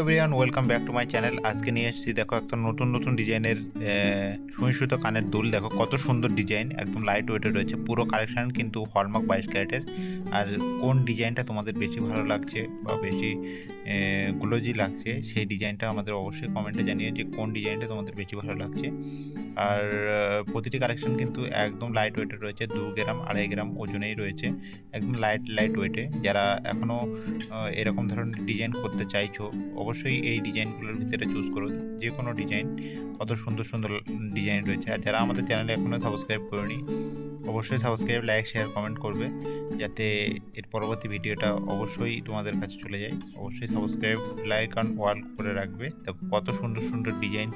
Everyone welcome back to my channel আজকে নিয়ে এসেছি, দেখো, একটা নতুন নতুন ডিজাইনের সুতো কানের দুল। দেখো, কত সুন্দর ডিজাইন, একদম লাইট ওয়েটে রয়েছে। পুরো কালেকশন কিন্তু হলমার্ক বাইশ ক্যারেটের আর কোন ডিজাইনটা তোমাদের বেশি ভালো লাগছে বা বেশি গ্লোজি লাগছে, সেই ডিজাইনটা আমাদের অবশ্যই কমেন্টে জানিয়ে যে কোন ডিজাইনটা তোমাদের বেশি ভালো লাগছে। আর প্রতিটি কালেকশন কিন্তু একদম লাইট ওয়েটে রয়েছে, দু গ্রাম, আড়াই গ্রাম ওজনেই রয়েছে। একদম লাইট লাইট ওয়েটে যারা এখনও এরকম ধরনের ডিজাইন করতে চাইছো অবশ্যই এই ডিজাইনগুলোর ভিতরে চুজ করো। যে কোনো ডিজাইন, কত সুন্দর সুন্দর ডিজাইন রয়েছে। আর যারা আমাদের চ্যানেলে এখনও সাবস্ক্রাইব করেনি, অবশ্যই সাবস্ক্রাইব লাইক শেয়ার কমেন্ট করবে। যাতে এর পরবর্তী ভিডিওটা অবশ্যই তোমাদের কাছে চলে যায়। অবশ্যই সাবস্ক্রাইব লাইক অ্যান্ড ওয়াল করে রাখবে। দেখো কত সুন্দর সুন্দর ডিজাইন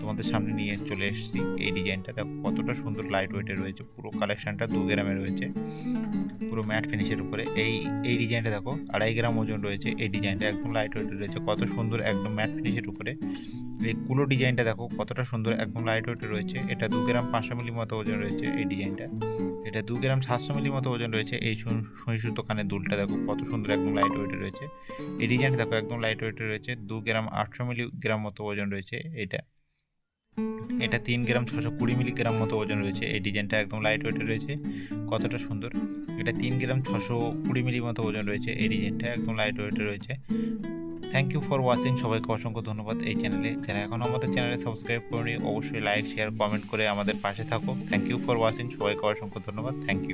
তোমাদের সামনে নিয়ে চলে এসেছি এই ডিজাইনটা। দেখো কতটা সুন্দর লাইট ওয়েটে রয়েছে। পুরো কালেকশানটা দু গ্রামে রয়েছে। পুরো ম্যাট ফিনিশের উপরে। এই এই ডিজাইনটা দেখো, আড়াই গ্রাম ওজন রয়েছে। এই ডিজাইনটা একদম লাইট ওয়েটে রয়েছে। কত সুন্দর একদম ম্যাট ফিনিশের উপরে। এই কুলো ডিজাইনটা দেখো, কতটা সুন্দর একদম লাইট ওয়েটে রয়েছে। এটা দু গ্রাম পাঁচশো মিলি মতো ওজন রয়েছে এই ডিজাইনটা। এটা দু গ্রাম সাতশো মিলি মতো ওজন রয়েছে এই সুতো কানের দুলটা দেখো, কত সুন্দর একদম লাইট ওয়েটে রয়েছে। এই ডিজাইনটা দেখো, একদম লাইট ওয়েটে রয়েছে, দু গ্রাম আটশো মিলি গ্রাম মতো ওজন রয়েছে এটা। এটা তিন গ্রাম ছশো কুড়ি মিলিগ্রাম মতো ওজন রয়েছে এই ডিজাইনটা, একদম লাইট ওয়েটে রয়েছে, কতটা সুন্দর। এটা তিন গ্রাম ছশো কুড়ি মিলি মতো ওজন রয়েছে এই ডিজাইনটা, একদম লাইট ওয়েটে রয়েছে। থ্যাংক ইউ ফর ওয়াচিং সবাইকে অসংখ্য ধন্যবাদ এই চ্যানেলে যারা এখনও আমাদের চ্যানেলে সাবস্ক্রাইব করেনি, অবশ্যই লাইক শেয়ার কমেন্ট করে আমাদের পাশে থাকো। থ্যাংক ইউ ফর ওয়াচিং সবাইকে অসংখ্য ধন্যবাদ। Thank you